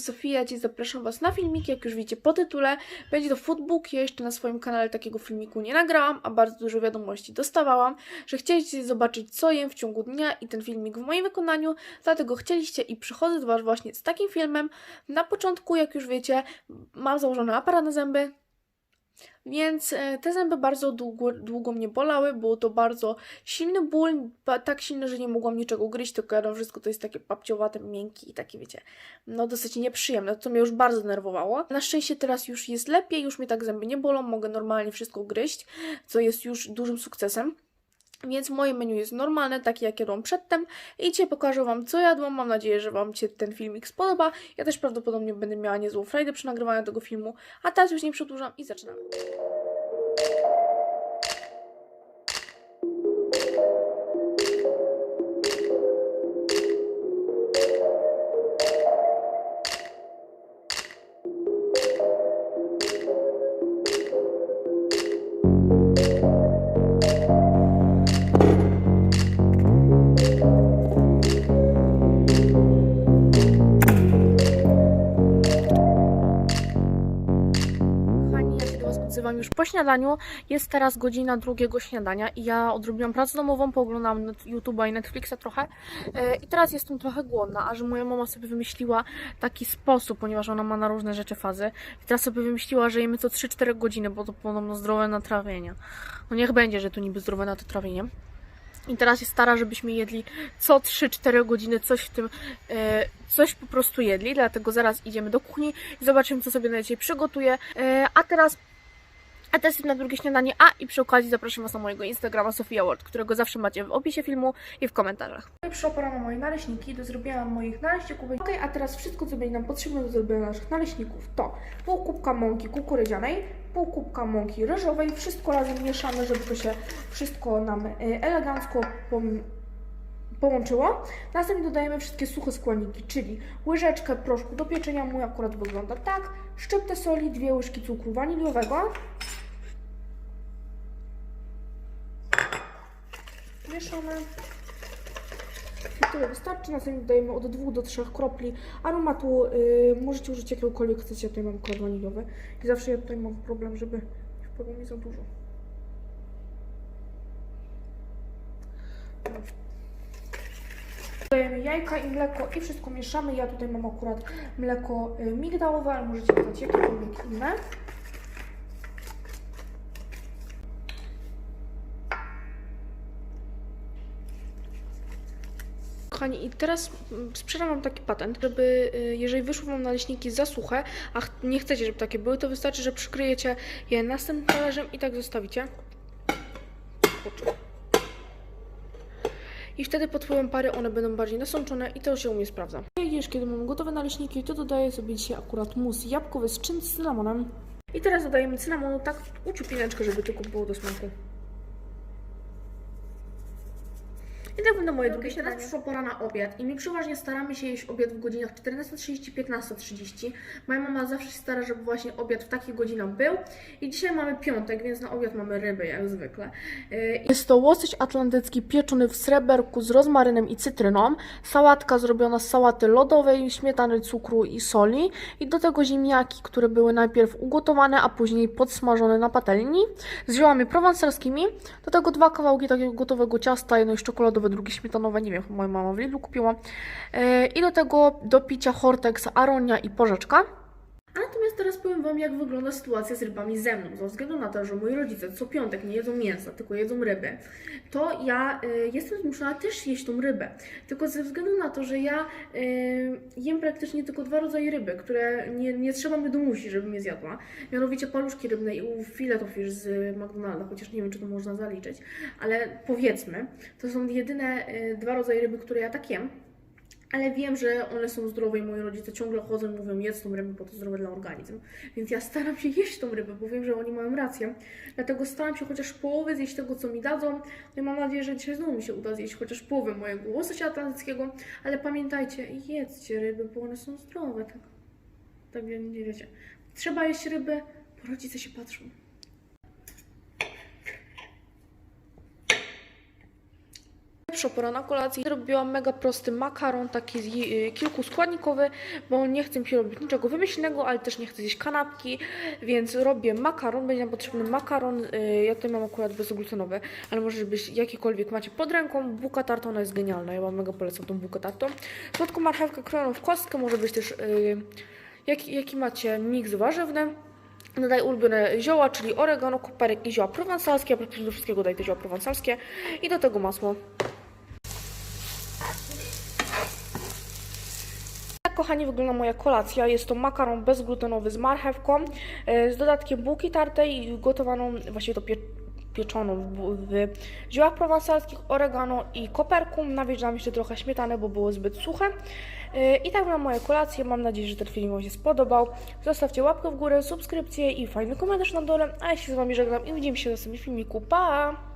Sofia, dziś zapraszam Was na filmiki, jak już widzicie po tytule. Będzie to foodbook, ja jeszcze na swoim kanale takiego filmiku nie nagrałam, a bardzo dużo wiadomości dostawałam, że chcieliście zobaczyć co jem w ciągu dnia i ten filmik w moim wykonaniu, dlatego chcieliście i przychodzę do Was właśnie z takim filmem. Na początku, jak już wiecie, mam założony aparat na zęby, więc e, te zęby bardzo długo, długo mnie bolały, było to bardzo silny ból, tak silny, że nie mogłam niczego gryźć, tylko jadłam wszystko, to jest takie papciowate, miękkie i takie, wiecie, no dosyć nieprzyjemne, to mnie już bardzo denerwowało. Na szczęście teraz już jest lepiej, już mnie tak zęby nie bolą, mogę normalnie wszystko gryźć, co jest już dużym sukcesem. Więc moje menu jest normalne, takie jak jadłam przedtem. I dzisiaj pokażę Wam, co jadłam. Mam nadzieję, że Wam się ten filmik spodoba. Ja też prawdopodobnie będę miała niezłą frajdę przy nagrywaniu tego filmu. A teraz już nie przedłużam i zaczynamy. Kochani, się odzywam już po śniadaniu. Jest teraz godzina drugiego śniadania i ja odrobiłam pracę domową, pooglądałam YouTube'a i Netflixa trochę e, i teraz jestem trochę głodna, a że moja mama sobie wymyśliła taki sposób, ponieważ ona ma na różne rzeczy fazy i teraz sobie wymyśliła, że jemy co 3-4 godziny, bo to podobno zdrowe natrawienie. No niech będzie, że to niby zdrowe natrawienie. I teraz jest stara, żebyśmy jedli co 3-4 godziny coś w tym, e, coś po prostu jedli, dlatego zaraz idziemy do kuchni i zobaczymy, co sobie na dzisiaj przygotuję. E, a teraz a teraz jest na drugie śniadanie, a i przy okazji zapraszam Was na mojego Instagrama Sofia Ward, którego zawsze macie w opisie filmu i w komentarzach. Przyszła pora moje naleśniki, do zrobienia moich naleśników. Ok, a teraz wszystko, co będzie nam potrzebne do zrobienia naszych naleśników to pół kubka mąki kukurydzianej, pół kubka mąki ryżowej, wszystko razem mieszamy, żeby to się wszystko nam y, elegancko pom- połączyło. Następnie dodajemy wszystkie suche składniki, czyli łyżeczkę proszku do pieczenia, mój akurat wygląda tak, szczyptę soli, dwie łyżki cukru waniliowego. Mieszamy. I tyle wystarczy. Następnie dodajemy od 2 do 3 kropli aromatu. Yy, możecie użyć jakiegokolwiek chcecie. Ja tutaj mam kolor. I zawsze ja tutaj mam problem, żeby nie wpadło mi za dużo. Dodajemy jajka i mleko i wszystko mieszamy. Ja tutaj mam akurat mleko y, migdałowe, ale możecie dodać jakiekolwiek inne. Kochani, i teraz mm, sprzedam Wam taki patent, żeby y, jeżeli wyszły Wam naleśniki za suche, a nie chcecie, żeby takie były, to wystarczy, że przykryjecie je następnym talerzem i tak zostawicie. I wtedy pod wpływem pary one będą bardziej nasączone i to się u mnie sprawdza. Jedziesz, kiedy mam gotowe naleśniki, to dodaję sobie dzisiaj akurat mus jabłkowy z czym z cynamonem. I teraz dodajemy cynamonu tak uciupineczkę, żeby tylko było do smaku. I tak będą moje drugie śniadanie. Teraz przyszła pora na obiad i my przeważnie staramy się jeść obiad w godzinach 14.30, 15.30. Moja mama zawsze się stara, żeby właśnie obiad w takich godzinach był. I dzisiaj mamy piątek, więc na obiad mamy ryby jak zwykle. Yy, Jest to łosoś atlantycki pieczony w sreberku z rozmarynem i cytryną, sałatka zrobiona z sałaty lodowej, śmietany, cukru i soli i do tego ziemniaki, które były najpierw ugotowane, a później podsmażone na patelni z ziołami prowansalskimi. Do tego dwa kawałki takiego gotowego ciasta, jedno jest czekoladowe, drugie śmietanowe, nie wiem, moja mama w Lidlu kupiła. Yy, I do tego do picia Hortex, aronia i porzeczka. Natomiast teraz powiem Wam, jak wygląda sytuacja z rybami ze mną. Ze względu na to, że moi rodzice co piątek nie jedzą mięsa, tylko jedzą ryby, to ja y, jestem zmuszona też jeść tą rybę. Tylko ze względu na to, że ja y, jem praktycznie tylko dwa rodzaje ryby, które nie, nie trzeba mnie domusić, żebym je zjadła. Mianowicie paluszki rybne i filet z McDonalda, chociaż nie wiem, czy to można zaliczyć, ale powiedzmy, to są jedyne y, dwa rodzaje ryby, które ja tak jem. Ale wiem, że one są zdrowe i moi rodzice ciągle chodzą i mówią jedz tą rybę, bo to zdrowe dla organizmu. Więc ja staram się jeść tą rybę, bo wiem, że oni mają rację. Dlatego staram się chociaż połowę zjeść tego, co mi dadzą. No i mam nadzieję, że dzisiaj znowu mi się uda zjeść chociaż połowę mojego łososia atlantyckiego. Ale pamiętajcie, jedzcie ryby, bo one są zdrowe, tak? Tak nie wiecie. Trzeba jeść ryby, bo rodzice się patrzą. Pierwsza pora na kolację. Zrobiłam mega prosty makaron, taki y, kilkuskładnikowy, bo nie chcę mi robić niczego wymyślnego, ale też nie chcę zjeść kanapki, więc robię makaron. Będzie nam potrzebny makaron. y, Ja tutaj mam akurat bezglutenowy, ale może być jakikolwiek macie pod ręką. Bułka tarta, ona jest genialna. Ja wam mega polecam tą bułkę tartą. Słodką marchewkę krojoną w kostkę, może być też y, jaki, jaki macie miks warzywny. Dodaj ulubione zioła, czyli oregano, koperek i zioła prowansalskie. A do wszystkiego daj te zioła prowansalskie. I do tego masło. Kochani, wygląda moja kolacja. Jest to makaron bezglutenowy z marchewką, e, z dodatkiem bułki tartej i gotowaną, właściwie to pie, pieczoną w, w ziołach prowansalskich, oregano i koperku. Nawierzam jeszcze trochę śmietany, bo było zbyt suche. E, I tak wygląda moja kolacja. Mam nadzieję, że ten film Wam się spodobał. Zostawcie łapkę w górę, subskrypcję i fajny komentarz na dole. A ja się z Wami żegnam i widzimy się w następnym filmiku. Pa!